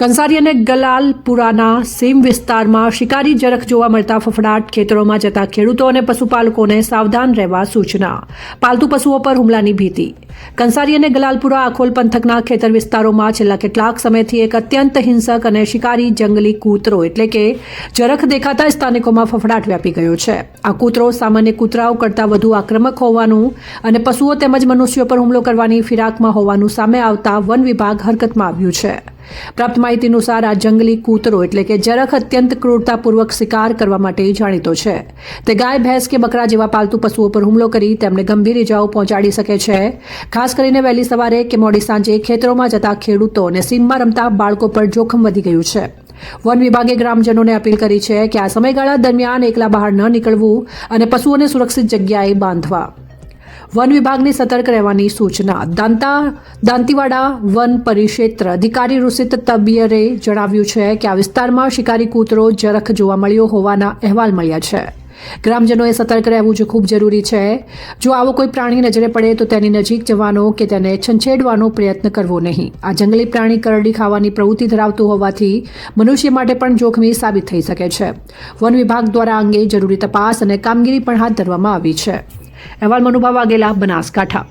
કંસારી અને ગલાલપુરાના સીમ વિસ્તારમાં શિકારી જરખ જોવા મળતા ફફડાટ ખેતરોમાં જતા ખેડૂતો અને પશુપાલકોને સાવધાન રહેવા સૂચના. પાલતુ પશુઓ પર હુમલાની ભીતિ. કંસારી અને ગલાલપુરા આખોલ પંથકના ખેતર વિસ્તારોમાં છેલ્લા કેટલાક સમયથી એક અત્યંત હિંસક અને શિકારી જંગલી કૂતરો એટલે કે જરખ દેખાતા સ્થાનિકોમાં ફફડાટ વ્યાપી ગયો છે. આ કૂતરો સામાન્ય કૂતરાઓ કરતાં વધુ આક્રમક હોવાનું અને પશુઓ તેમજ મનુષ્યો પર હુમલો કરવાની ફિરાકમાં હોવાનું સામે આવતા વન વિભાગ હરકતમાં આવ્યું છે. પ્રાપ્ત માહિતી અનુસાર આ જંગલી કૂતરો એટલે કે જરખ અત્યંત ક્રૂરતાપૂર્વક શિકાર કરવા માટે જાણીતો છે. તે ગાય, ભેંસ કે બકરા જેવા પાલતુ પશુઓ પર હુમલો કરી તેમને ગંભીર ઇજાઓ પહોંચાડી શકે છે. ખાસ કરીને વહેલી સવારે કે મોડી સાંજે ખેતરોમાં જતા ખેડૂતો અને સીમમાં રમતા બાળકો પર જોખમ વધી ગયું છે. વન વિભાગે ગ્રામજનોને અપીલ કરી છે કે આ સમયગાળા દરમિયાન એકલા બહાર ન નીકળવું અને પશુઓને સુરક્ષિત જગ્યાએ બાંધવા. વન વિભાગની સતર્ક રહેવાની સૂચના. દાંતા, દાંતીવાડા વન પરિક્ષેત્ર અધિકારી ઋષિત તબિયરે જણાવ્યું છે કે આ વિસ્તારમાં શિકારી કૂતરો જરખ જોવા મળ્યો હોવાના અહેવાલ મળ્યા છે. ગ્રામજનોએ સતર્ક રહેવું જો ખૂબ જરૂરી છે. જો આવો કોઈ પ્રાણી નજરે પડે તો તેની નજીક જવાનો કે તેને છંછેડવાનો પ્રયત્ન કરવો નહીં. આ જંગલી પ્રાણી કરડી ખાવાની પ્રવૃત્તિ ધરાવતું હોવાથી મનુષ્ય માટે પણ જોખમી સાબિત થઈ શકે છે. વન વિભાગ દ્વારા અંગે જરૂરી તપાસ અને કામગીરી પણ હાથ ધરવામાં આવી છે. અહેવાલ મનુભા વાઘેલા બનાસકાંઠા